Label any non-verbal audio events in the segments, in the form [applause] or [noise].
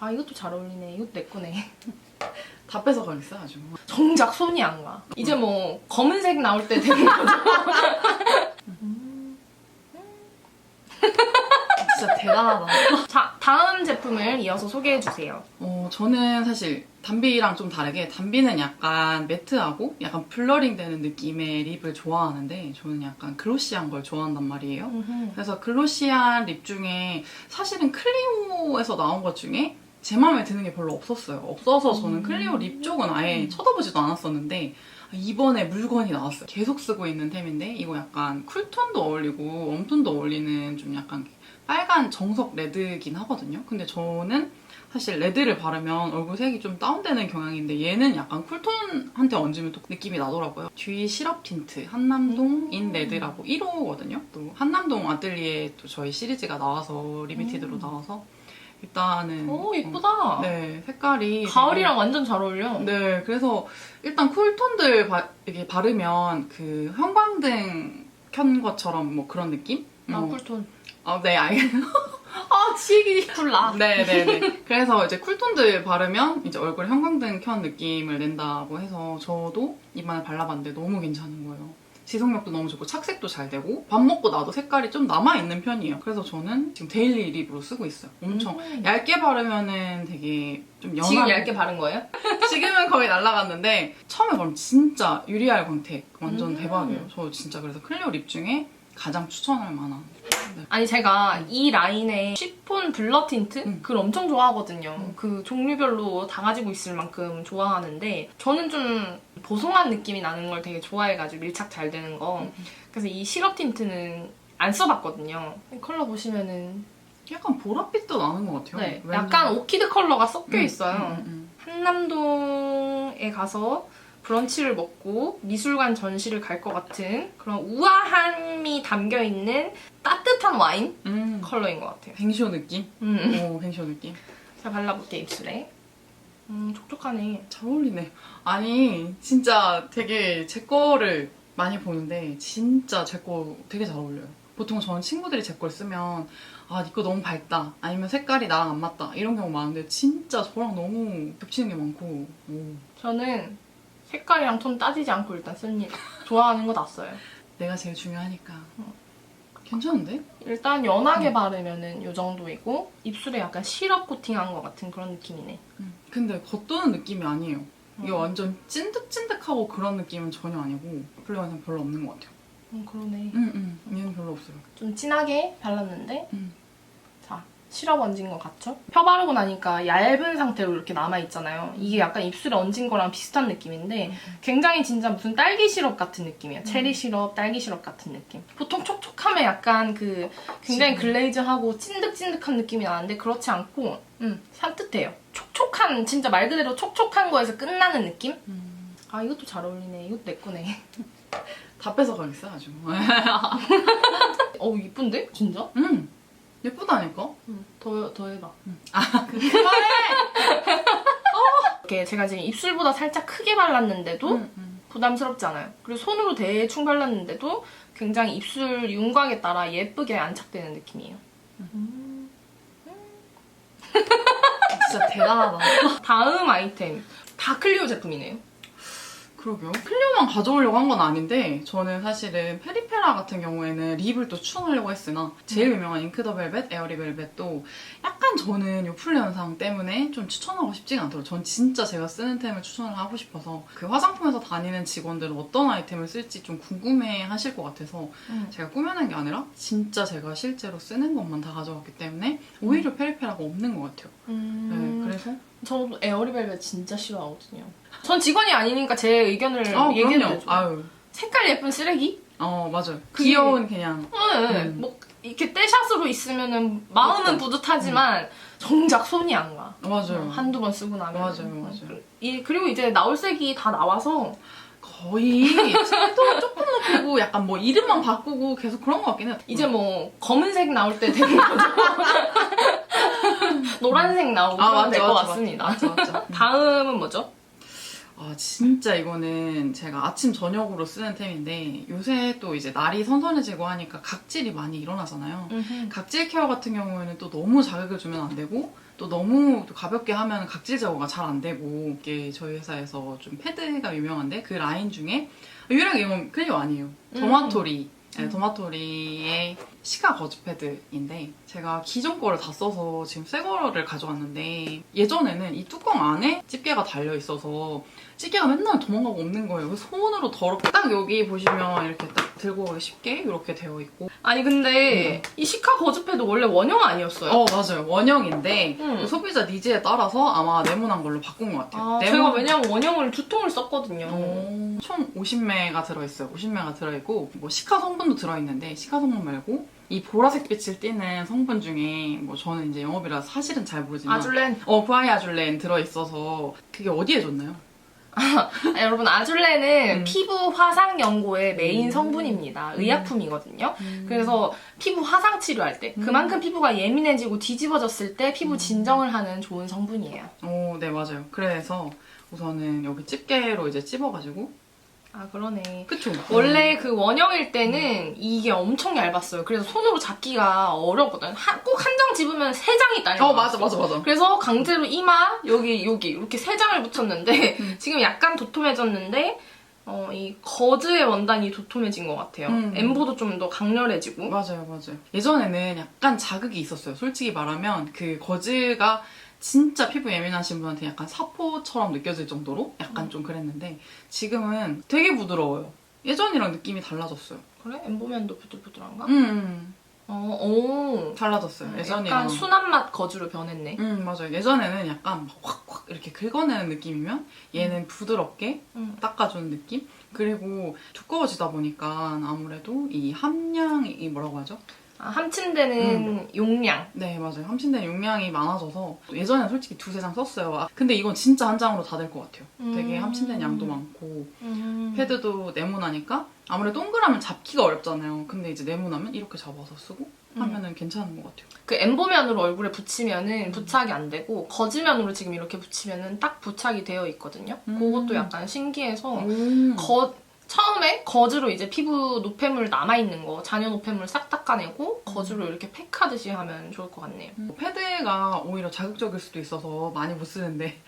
아 이것도 잘 어울리네. 이것도 내 거네. [laughs] 다 뺏어가겠어 아주. 정작 손이 안 가. 이제 뭐 검은색 나올 때 되는 거죠. [laughs] 진짜 대단하다. 자 다음 제품을 이어서 소개해 주세요. 어, 저는 사실 담비랑 좀 다르게 담비는 약간 매트하고 약간 플러링 되는 느낌의 립을 좋아하는데 저는 약간 글로시한 걸 좋아한단 말이에요. 그래서 글로시한 립 중에 사실은 클리오에서 나온 것 중에 제 마음에 드는 게 별로 없었어요. 없어서 저는 클리오 립 쪽은 아예 쳐다보지도 않았었는데 이번에 물건이 나왔어요. 계속 쓰고 있는 템인데 이거 약간 쿨톤도 어울리고 웜톤도 어울리는 좀 약간 빨간 정석 레드긴 하거든요. 근데 저는 사실 레드를 바르면 얼굴 색이 좀 다운되는 경향인데 얘는 약간 쿨톤한테 얹으면 또 느낌이 나더라고요. 듀이 시럽 틴트 한남동 인 레드라고 1호거든요. 또 한남동 아뜰리에 또 저희 시리즈가 나와서 리미티드로 음. 나와서 일단은 오 예쁘다. 어, 네 색깔이 가을이랑 완전 잘 어울려. 네 그래서 일단 쿨톤들 바, 이렇게 바르면 그 형광등 켠 것처럼 뭐 그런 느낌? 아 뭐, 쿨톤. [laughs] 아, 네, 알겠어요. 아, 지기. 쿨라. 네네네. 그래서 이제 쿨톤들 바르면 이제 얼굴에 형광등 켠 느낌을 낸다고 해서 저도 이번에 발라봤는데 너무 괜찮은 거예요. 지속력도 너무 좋고 착색도 잘 되고 밥 먹고 나도 색깔이 좀 남아있는 편이에요. 그래서 저는 지금 데일리 립으로 쓰고 있어요. 엄청 음. 얇게 바르면은 되게 좀 연한 지금 얇게 바른 거예요? [laughs] 지금은 거의 날라갔는데 처음에 바르면 진짜 유리알 광택 완전 음. 대박이에요. 저 진짜 그래서 클리오 립 중에 가장 추천할 만한 네. 아니 제가 이 라인의 쉬폰 블러 틴트 음. 그걸 엄청 좋아하거든요. 음. 그 종류별로 다 가지고 있을 만큼 좋아하는데 저는 좀 보송한 느낌이 나는 걸 되게 좋아해가지고 밀착 잘 되는 거. 음. 그래서 이 시럽 틴트는 안 써봤거든요. 이 컬러 보시면은 약간 보랏빛도 나는 것 같아요. 네. 약간 오키드 컬러가 섞여 음, 있어요. 한남동에 가서 브런치를 먹고 미술관 전시를 갈 것 같은 그런 우아함이 담겨 있는 따뜻한 와인 음. 음. 컬러인 것 같아요. 뱅쇼 느낌? 음. 오, 뱅쇼 느낌. 자 발라볼게 입술에. 음 촉촉하네. 잘 어울리네. 아니, 진짜 되게 제 거를 많이 보는데 진짜 제 거 되게 잘 어울려요. 보통 저는 친구들이 제 걸 쓰면 아, 니거 너무 밝다. 아니면 색깔이 나랑 안 맞다. 이런 경우 많은데 진짜 저랑 너무 겹치는 게 많고. 오. 저는 색깔이랑 톤 따지지 않고 일단 씁니다. 좋아하는 거 다 써요. 내가 제일 중요하니까. 어. 괜찮은데? 일단 음. 연하게 바르면은 이 정도이고 입술에 약간 시럽 코팅한 것 같은 그런 느낌이네. 음. 근데 겉도는 느낌이 아니에요. 이게 음. 완전 찐득찐득하고 그런 느낌은 전혀 아니고 플레어는 별로 없는 것 같아요. 음, 그러네. 응, 응. 얘는 별로 없어요. 좀 진하게 발랐는데 음. 자 시럽 얹은 것 같죠? 펴 바르고 나니까 얇은 상태로 이렇게 남아있잖아요. 이게 약간 입술에 얹은 거랑 비슷한 느낌인데 굉장히 진짜 무슨 딸기 시럽 같은 느낌이에요. 체리 시럽, 딸기 시럽 같은 느낌. 보통 촉촉하면 약간 그 굉장히. 글레이즈하고 찐득찐득한 느낌이 나는데 그렇지 않고 음, 산뜻해요. 촉촉한 진짜 말 그대로 촉촉한 거에서 끝나는 느낌? 음. 아 이것도 잘 어울리네. 이것도 내 거네. [laughs] 다 뺏어가겠어, 아주. [laughs] [laughs] 어우 이쁜데? 진짜? 음. 예쁘다니까? 응. 더, 더 해봐. 아, 그만해! [laughs] 이렇게 제가 지금 입술보다 살짝 크게 발랐는데도 음, 음. 부담스럽지 않아요. 그리고 손으로 대충 발랐는데도 굉장히 입술 윤곽에 따라 예쁘게 안착되는 느낌이에요. [laughs] 진짜 대단하다. 다음 아이템. 다 클리오 제품이네요. 그러게요. 클리오만 가져오려고 한 건 아닌데 저는 사실은 페리 페라 같은 경우에는 립을 또 추천하려고 했으나 제일 유명한 잉크 더 벨벳, 에어리 벨벳도 약간 저는 요 플레 현상 때문에 좀 추천하고 싶지가 않더라고요. 전 진짜 제가 쓰는 템을 추천을 하고 싶어서 그 화장품에서 다니는 직원들은 어떤 아이템을 쓸지 좀 궁금해 하실 것 같아서 제가 꾸며낸 게 아니라 진짜 제가 실제로 쓰는 것만 다 가져왔기 때문에 오히려 페리페라가 없는 것 같아요. 음, 네, 그래서 저도 에어리벨벳 진짜 싫어하거든요. 전 직원이 아니니까 제 의견을 아, 얘기해도. 되죠. 아유, 색깔 예쁜 쓰레기? 어 맞아요. 그게- 귀여운 그냥 네, 음. 뭐 이렇게 떼샷으로 있으면은 마음은 맞다. 뿌듯하지만 정작 손이 안 가. 맞아요. 한두 번 쓰고 나면. 맞아요, 맞아요. 이, 그리고 이제 나올 색이 다 나와서 거의 [laughs] 층도 조금 높이고 약간 뭐 이름만 바꾸고 계속 그런 것 같긴 해요. 이제 뭐 검은색 나올 때 되는 거죠. [laughs] 노란색 나오고 아, 그러면 맞죠, 될것 맞죠, 같습니다. 맞죠, 맞죠. [laughs] 다음은 뭐죠? 아 진짜 이거는 제가 아침 저녁으로 쓰는 템인데 요새 또 이제 날이 선선해지고 하니까 각질이 많이 일어나잖아요. 각질 케어 같은 경우에는 또 너무 자극을 주면 안 되고 또 너무 또 가볍게 하면 각질 제거가 잘 안 되고 이게 저희 회사에서 좀 패드가 유명한데 그 라인 중에 유일하게 이건 클리오 아니에요. 도마토리. 네, 도마토리의 시카 거즈 패드인데 제가 기존 거를 다 써서 지금 새 거를 가져왔는데 예전에는 이 뚜껑 안에 집게가 달려 있어서 집게가 맨날 도망가고 없는 거예요. 손으로 더럽게 딱 여기 보시면 이렇게 딱 들고 쉽게 이렇게 되어 있고 아니 근데 이 시카 거즈패드 원래 원형 아니었어요? 어 맞아요 원형인데 음. 그 소비자 니즈에 따라서 아마 네모난 걸로 바꾼 것 같아요. 아, 네모- 제가 왜냐면 원형을 두 통을 썼거든요. 어, 총 50매가 들어있어요. 50매가 들어있고 뭐 시카 성분도 들어있는데 시카 성분 말고 이 보라색 빛을 띠는 성분 중에 뭐 저는 이제 영업이라 사실은 잘 모르지만 아줄렌. 어 구아이 아줄렌 들어있어서 그게 어디에 줬나요? [laughs] 아, 여러분 아줄렌은 음. 피부 화상 연고의 메인 음. 성분입니다. 의약품이거든요. 음. 그래서 피부 화상 치료할 때 음. 그만큼 피부가 예민해지고 뒤집어졌을 때 피부 음. 진정을 하는 좋은 성분이에요. 어, 네 맞아요. 그래서 우선은 여기 집게로 이제 찝어가지고 아 그러네. 그쵸? 원래 그 원형일 때는 이게 엄청 얇았어요. 그래서 손으로 잡기가 어렵거든. 꼭 한 장 집으면 세 장이 딸려. 어 맞아 맞아 맞아. 그래서 강제로 이마 여기 여기 이렇게 세 장을 붙였는데 음. [laughs] 지금 약간 도톰해졌는데 어, 이 거즈의 원단이 도톰해진 것 같아요. 음. 엠보도 좀 더 강렬해지고. 맞아요, 맞아요. 예전에는 약간 자극이 있었어요. 솔직히 말하면 그 거즈가 진짜 피부 예민하신 분한테 약간 사포처럼 느껴질 정도로 약간 음. 좀 그랬는데 지금은 되게 부드러워요. 예전이랑 느낌이 달라졌어요. 그래? 엠보면도 부들부들한가? 음, 음. 어, 오. 달라졌어요. 예전이랑. 약간 순한 맛 거즈로 변했네. 음, 맞아요. 예전에는 약간 막 확확 이렇게 긁어내는 느낌이면 얘는 부드럽게 음. 닦아주는 느낌? 그리고 두꺼워지다 보니까 아무래도 이 함량이 뭐라고 하죠? 아, 함침되는 용량. 네, 맞아요. 함신된 용량이 많아져서 예전에는 솔직히 두세 장 썼어요. 아, 근데 이건 진짜 한 장으로 다 될 것 같아요. 되게 음. 함신된 양도 많고 음. 패드도 네모나니까 아무래도 동그라면 잡기가 어렵잖아요. 근데 이제 네모나면 이렇게 잡아서 쓰고 음. 하면은 괜찮은 것 같아요. 그 엠보면으로 얼굴에 붙이면은 부착이 안 되고 거즈면으로 지금 이렇게 붙이면은 딱 부착이 되어 있거든요. 음. 그것도 약간 신기해서 오. 거 처음에 거즈로 이제 피부 노폐물 남아 있는 거 잔여 노폐물 싹 닦아내고 거즈로 이렇게 팩하듯이 하면 좋을 것 같네요. 음, 패드가 오히려 자극적일 수도 있어서 많이 못 쓰는데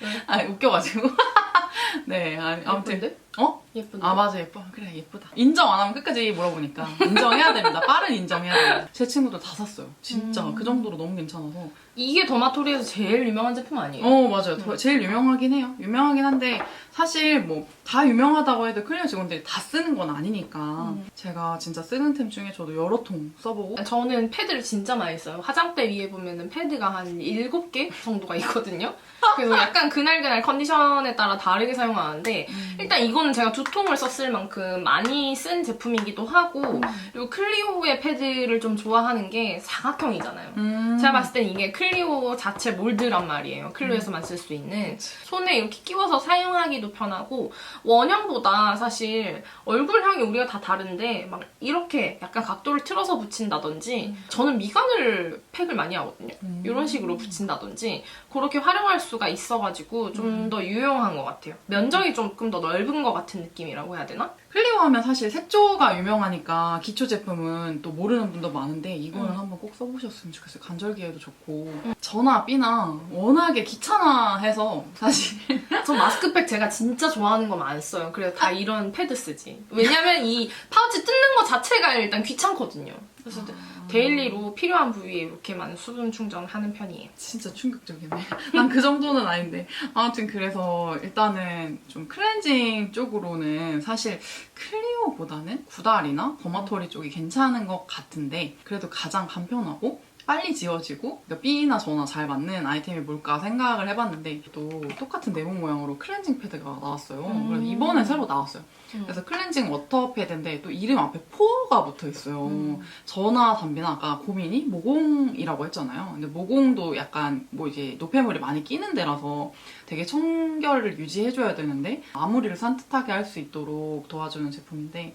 네. [laughs] 아 웃겨가지고 [laughs] 네 아, 아무튼 예쁜데? 어? 예쁜데? 아 맞아 예뻐 그래 예쁘다 인정 안 하면 끝까지 물어보니까 인정해야 됩니다 빠른 인정해야 돼요 제 친구들 다 샀어요 진짜 음. 그 정도로 너무 괜찮아서 이게 더마토리에서 제일 유명한 제품 아니에요? 어 맞아요 더- 제일 유명하긴 해요 유명하긴 한데 사실 뭐 다 유명하다고 해도 클리어 직원들이 다 쓰는 건 아니니까 음. 제가 진짜 쓰는 템 중에 저도 여러 통 써보고 저는 패드를 진짜 많이 써요. 화장대 위에 보면은 패드가 한 7개 정도가 있거든요. 그래서 [laughs] 약간 그날그날 컨디션에 따라 다르게 사용하는데 일단 이거 는 제가 두 통을 썼을 만큼 많이 쓴 제품이기도 하고 그리고 클리오의 패드를 좀 좋아하는 게 사각형이잖아요. 음. 제가 봤을 땐 이게 클리오 자체 몰드란 말이에요. 클리오에서만 쓸 수 있는. 손에 이렇게 끼워서 사용하기도 편하고, 원형보다 사실 얼굴형이 우리가 다 다른데, 막 이렇게 약간 각도를 틀어서 붙인다든지, 저는 미간을 팩을 많이 하거든요. 음. 이런 식으로 붙인다든지, 그렇게 활용할 수가 있어가지고 좀 더 유용한 것 같아요. 면적이 조금 더 넓은 것 같은 느낌이라고 해야 되나? 클리오 하면 사실 색조가 유명하니까 기초 제품은 또 모르는 분도 많은데 이거는 음. 한번 꼭 써보셨으면 좋겠어요. 관절기에도 좋고 전화 B나 워낙에 귀찮아해서 사실 [laughs] 저 마스크팩 제가 진짜 좋아하는 거만 안 써요. 그래서 다 이런 패드 쓰지. 왜냐면 이 파우치 뜯는 거 자체가 일단 귀찮거든요. 그래서 데일리로 필요한 부위에 이렇게만 수분 충전하는 편이에요. 진짜 충격적이네. [laughs] 난 그 정도는 아닌데 아무튼 그래서 일단은 좀 클렌징 쪽으로는 사실 클리오보다는 구달이나 더마토리 쪽이 괜찮은 것 같은데 그래도 가장 간편하고 빨리 지워지고 그러니까 B나 저나 잘 맞는 아이템이 뭘까 생각을 해봤는데 또 똑같은 네모 모양으로 클렌징 패드가 나왔어요. 음. 그래서 이번에 새로 나왔어요. 그래서 클렌징 워터 패드인데 또 이름 앞에 포가 붙어 있어요. 음. 저나 담비나 아까 고민이 모공이라고 했잖아요. 근데 모공도 약간 뭐 이제 노폐물이 많이 끼는 데라서 되게 청결을 유지해줘야 되는데 마무리를 산뜻하게 할 수 있도록 도와주는 제품인데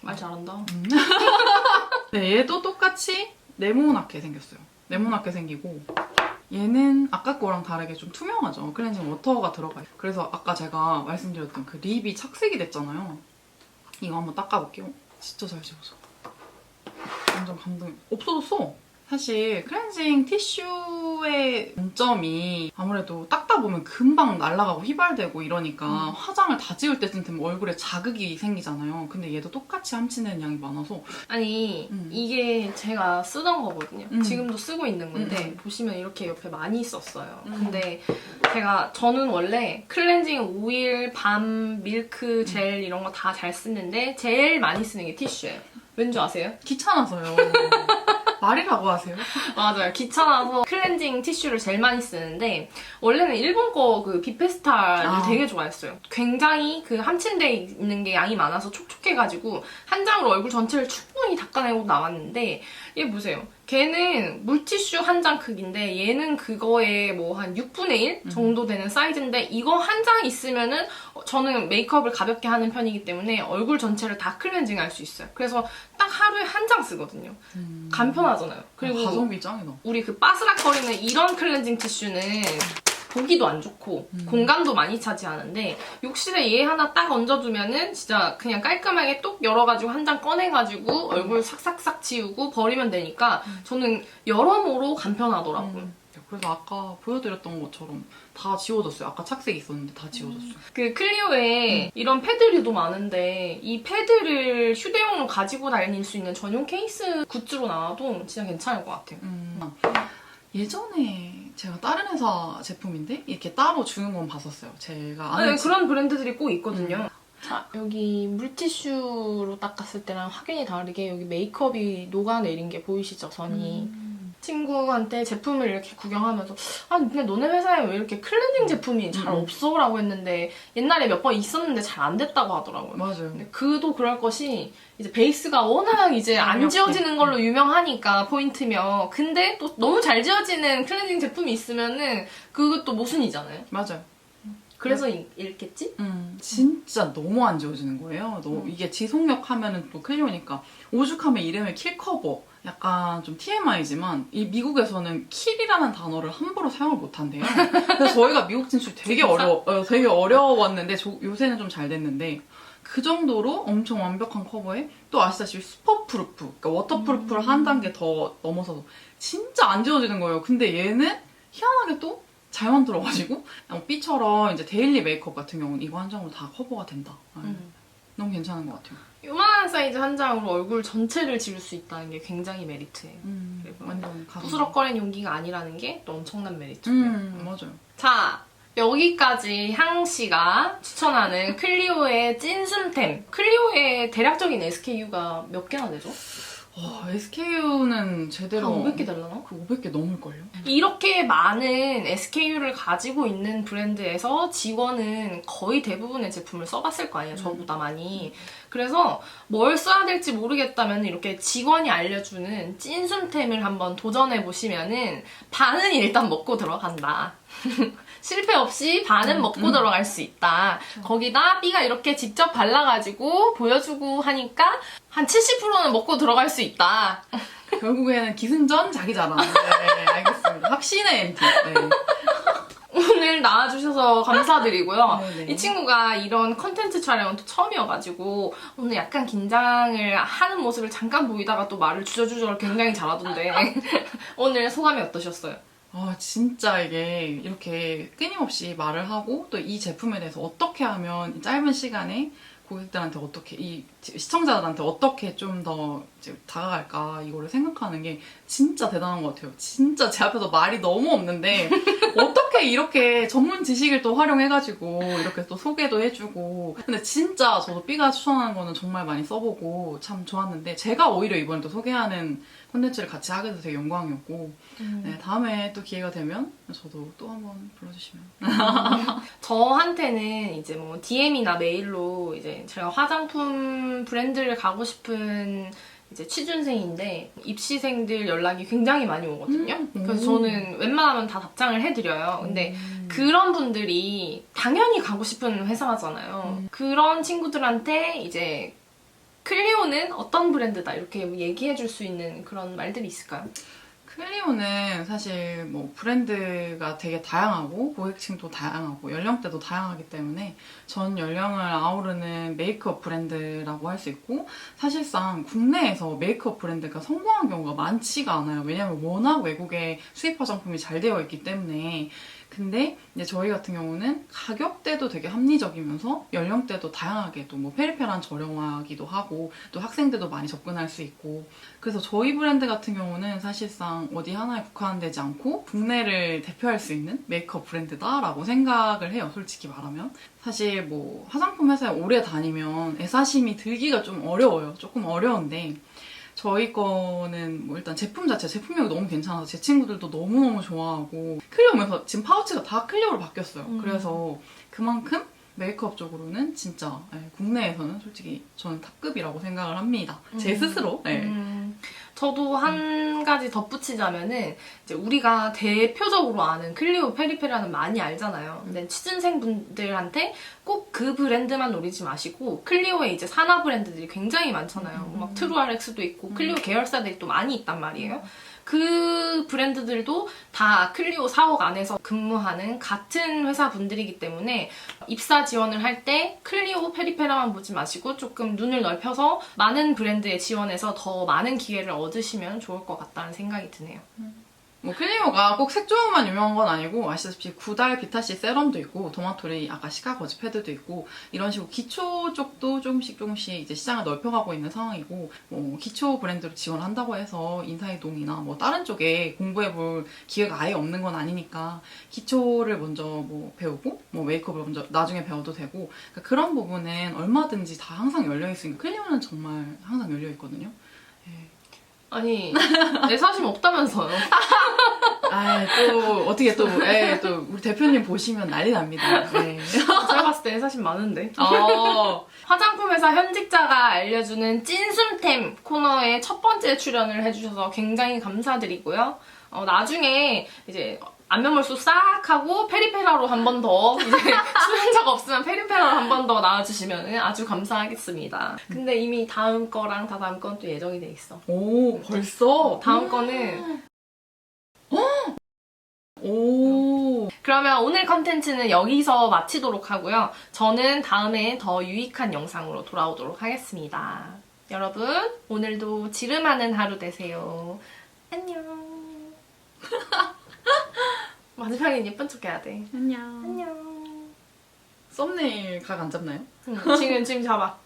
말 잘한다. [laughs] 네, 얘도 똑같이 네모나게 생겼어요. 네모나게 생기고 얘는 아까 거랑 다르게 좀 투명하죠. 클렌징 워터가 들어가요. 그래서 아까 제가 말씀드렸던 그 립이 착색이 됐잖아요. 이거 한번 닦아볼게요. 진짜 잘 지워져. 완전 감동. 없어졌어. 사실 클렌징 클리오의 단점이 아무래도 닦다 보면 금방 날아가고 휘발되고 이러니까 음. 화장을 다 지울 때쯤 되면 얼굴에 자극이 생기잖아요. 근데 얘도 똑같이 함치는 양이 많아서 아니 음. 이게 제가 쓰던 거거든요. 음. 지금도 쓰고 있는 건데 음. 보시면 이렇게 옆에 많이 썼어요. 음. 근데 제가 저는 원래 클렌징 오일, 밤, 밀크, 젤 이런 거 다 잘 쓰는데 제일 많이 쓰는 게 티슈예요. 왠지 아세요? 귀찮아서요. [laughs] 말이라고 하세요? 맞아요. 귀찮아서 클렌징 티슈를 제일 많이 쓰는데 원래는 일본 거 그 비페스탈을 아. 되게 좋아했어요. 굉장히 그 함침돼 있는 게 양이 많아서 촉촉해가지고 한 장으로 얼굴 전체를 충분히 닦아내고 나왔는데 얘 보세요. 걔는 물티슈 한 장 크기인데 얘는 그거에 뭐 한 6분의 1 음. 정도 되는 사이즈인데 이거 한 장 있으면은 어, 저는 메이크업을 가볍게 하는 편이기 때문에 얼굴 전체를 다 클렌징 할 수 있어요. 그래서 딱 하루에 한 장 쓰거든요. 간편하잖아요. 그리고 음. 가성비 짱이다. 우리 그 바스락거리는 이런 클렌징 티슈는 보기도 안 좋고 음. 공간도 많이 차지하는데 욕실에 얘 하나 딱 얹어두면은 진짜 그냥 깔끔하게 똑 열어가지고 한 장 꺼내가지고 얼굴 싹싹싹 지우고 버리면 되니까 저는 여러모로 간편하더라고요. 음. 그래서 아까 보여드렸던 것처럼 다 지워졌어요. 아까 착색 있었는데 다 지워졌어요. 그 클리오에 이런 패드류도 많은데 이 패드를 휴대용으로 가지고 다닐 수 있는 전용 케이스 굿즈로 나와도 진짜 괜찮을 것 같아요. 음. 예전에 제가 다른 회사 제품인데 이렇게 따로 주는 건 봤었어요. 제가 아는 네, 집- 그런 브랜드들이 꼭 있거든요. 자, 여기 물티슈로 닦았을 때랑 확연히 다르게 여기 메이크업이 녹아내린 게 보이시죠, 선이. 음. 친구한테 제품을 이렇게 구경하면서 아 근데 너네 회사에 왜 이렇게 클렌징 제품이 잘 음. 없어? 라고 했는데 옛날에 몇 번 있었는데 잘 안 됐다고 하더라고요. 맞아요. 근데 그도 그럴 것이 이제 베이스가 워낙 이제 안 강력해. 지워지는 걸로 유명하니까 포인트며 근데 또 너무 잘 지워지는 클렌징 제품이 있으면은 그것도 모순이잖아요. 맞아요. 그래서 이- 읽겠지? 음, 진짜 너무 안 지워지는 거예요. 너무 음. 이게 지속력 하면은 또 클리오니까 오죽하면 이름이 킬커버. 약간 좀 TMI지만 이 미국에서는 킬이라는 단어를 함부로 사용을 못 한대요. 그래서 저희가 미국 진출 되게? 어려 어, 되게 어려웠는데 조- 요새는 좀 잘 됐는데 그 정도로 엄청 완벽한 커버에 또 아시다시피 슈퍼프루프, 그러니까 워터프루프를 음. 한 단계 더 넘어서서 진짜 안 지워지는 거예요. 근데 얘는 희한하게 또 잘 만들어가지고 그냥 B처럼 이제 데일리 메이크업 같은 경우는 이거 한 장으로 다 커버가 된다. 아, 음. 너무 괜찮은 것 같아요. 요만한 사이즈 한 장으로 얼굴 전체를 지울 수 있다는 게 굉장히 메리트예요. 음, 완전. 부스럭거리는 용기가 아니라는 게 또 엄청난 메리트고요. 음, 맞아요. 자, 여기까지 향씨가 추천하는 클리오의 찐순템. 클리오의 대략적인 SKU가 몇 개나 되죠? 와, SKU는 한 제대로 500개 되려나? 그 500개 넘을걸요? 이렇게 많은 SKU를 가지고 있는 브랜드에서 직원은 거의 대부분의 제품을 써봤을 거 아니에요. 저보다 많이. 그래서 뭘 써야 될지 모르겠다면 이렇게 직원이 알려주는 찐순템을 한번 도전해 보시면은 반은 일단 먹고 들어간다. [laughs] 실패 없이 반은 먹고 음. 들어갈 수 있다. 거기다 B가 이렇게 직접 발라가지고 보여주고 하니까 한 70%는 먹고 들어갈 수 있다. 결국에는 기승전 자기 자랑. 네, 알겠습니다. 확신의 MT. 네. 오늘 나와주셔서 감사드리고요. 네네. [laughs] 이 친구가 이런 컨텐츠 촬영은 또 처음이어가지고 오늘 약간 긴장을 하는 모습을 잠깐 보이다가 또 말을 주저주저 굉장히 잘하던데 [laughs] 오늘 소감이 어떠셨어요? 아, 진짜 이게 이렇게 끊임없이 말을 하고 또 이 제품에 대해서 어떻게 하면 이 짧은 시간에 고객들한테 어떻게, 이 시청자들한테 어떻게 좀 더 다가갈까 이거를 생각하는 게 진짜 대단한 것 같아요. 진짜 제 앞에서 말이 너무 없는데 [laughs] 어떻게 이렇게 전문 지식을 또 활용해가지고 이렇게 또 소개도 해주고 근데 진짜 저도 B가 추천하는 거는 정말 많이 써보고 참 좋았는데 제가 오히려 이번에 또 소개하는 콘텐츠를 같이 하게 돼서 되게 영광이었고 네, 다음에 또 기회가 되면 저도 또 한번 불러주시면 [laughs] 저한테는 이제 뭐 DM이나 메일로 이제 제가 화장품 브랜드를 가고 싶은 이제 취준생인데 입시생들 연락이 굉장히 많이 오거든요. 음. 그래서 오. 저는 웬만하면 다 답장을 해드려요. 근데 그런 분들이 당연히 가고 싶은 회사잖아요. 음. 그런 친구들한테 이제 클리오는 어떤 브랜드다 이렇게 얘기해 줄 수 있는 그런 말들이 있을까요? 클리오는 사실 뭐 브랜드가 되게 다양하고 고객층도 다양하고 연령대도 다양하기 때문에 전 연령을 아우르는 메이크업 브랜드라고 할 수 있고 사실상 국내에서 메이크업 브랜드가 성공한 경우가 많지가 않아요. 왜냐하면 워낙 외국에 수입 화장품이 잘 되어 있기 때문에 근데 이제 저희 같은 경우는 가격대도 되게 합리적이면서 연령대도 다양하게 또 뭐 페리페란 저렴하기도 하고 또 학생들도 많이 접근할 수 있고 그래서 저희 브랜드 같은 경우는 사실상 어디 하나에 국한되지 않고 국내를 대표할 수 있는 메이크업 브랜드다라고 생각을 해요. 솔직히 말하면. 사실 뭐 화장품 회사에 오래 다니면 애사심이 들기가 좀 어려워요. 조금 어려운데 저희 거는 뭐 일단 제품 자체 제품력이 너무 괜찮아서 제 친구들도 너무너무 좋아하고 클리오면서 지금 파우치가 다 클리오로 바뀌었어요. 음. 그래서 그만큼 메이크업 쪽으로는 진짜 예, 국내에서는 솔직히 저는 탑급이라고 생각을 합니다. 제 음. 스스로. 예. 음, 저도 한 가지 덧붙이자면은 이제 우리가 대표적으로 아는 클리오 페리페라는 많이 알잖아요. 근데 취준생 분들한테 꼭 그 브랜드만 노리지 마시고 클리오에 이제 산하 브랜드들이 굉장히 많잖아요. 음. 막 트루아렉스도 있고 클리오 계열사들이 또 많이 있단 말이에요. 그 브랜드들도 다 클리오 사옥 안에서 근무하는 같은 회사 분들이기 때문에 입사 지원을 할 때 클리오 페리페라만 보지 마시고 조금 눈을 넓혀서 많은 브랜드에 지원해서 더 많은 기회를 얻으시면 좋을 것 같다는 생각이 드네요. 뭐 클리오가 꼭 색조만 유명한 건 아니고 아시다시피 구달 비타C 세럼도 있고 도마토리 아까 시카 거즈 패드도 있고 이런 식으로 기초 쪽도 조금씩 조금씩 이제 시장을 넓혀가고 있는 상황이고 뭐 기초 브랜드로 지원한다고 해서 인사이동이나 뭐 다른 쪽에 공부해볼 기회가 아예 없는 건 아니니까 기초를 먼저 뭐 배우고 뭐 메이크업을 먼저 나중에 배워도 되고 그러니까 그런 부분은 얼마든지 다 항상 열려 있으니까 클리오는 정말 항상 열려 있거든요. 아니 내 사심 없다면서요. [laughs] 아, 또 어떻게 또, 예, 또 우리 대표님 보시면 난리 납니다. 네. 제가 봤을 때내 사심 많은데. 어, 화장품 회사 현직자가 알려주는 찐숨템 코너에 첫 번째 출연을 해주셔서 굉장히 감사드리고요. 어, 나중에 이제 안면몰수 싹 하고 페리페라로 한 번 더 이제 [laughs] 출연자가 없으면 페리페라로 한 번 더 나와주시면 아주 감사하겠습니다. 근데 이미 다음 거랑 다 다음 건 또 예정이 돼 있어. 오, 벌써? 다음 거는 오, 그러면 오늘 컨텐츠는 여기서 마치도록 하고요. 저는 다음에 더 유익한 영상으로 돌아오도록 하겠습니다. 여러분, 오늘도 지름하는 하루 되세요. 안녕. [laughs] [laughs] 마지막엔 예쁜 척 해야 돼. 안녕. 안녕. 썸네일 각 안 잡나요? 응, 지금, 지금 잡아.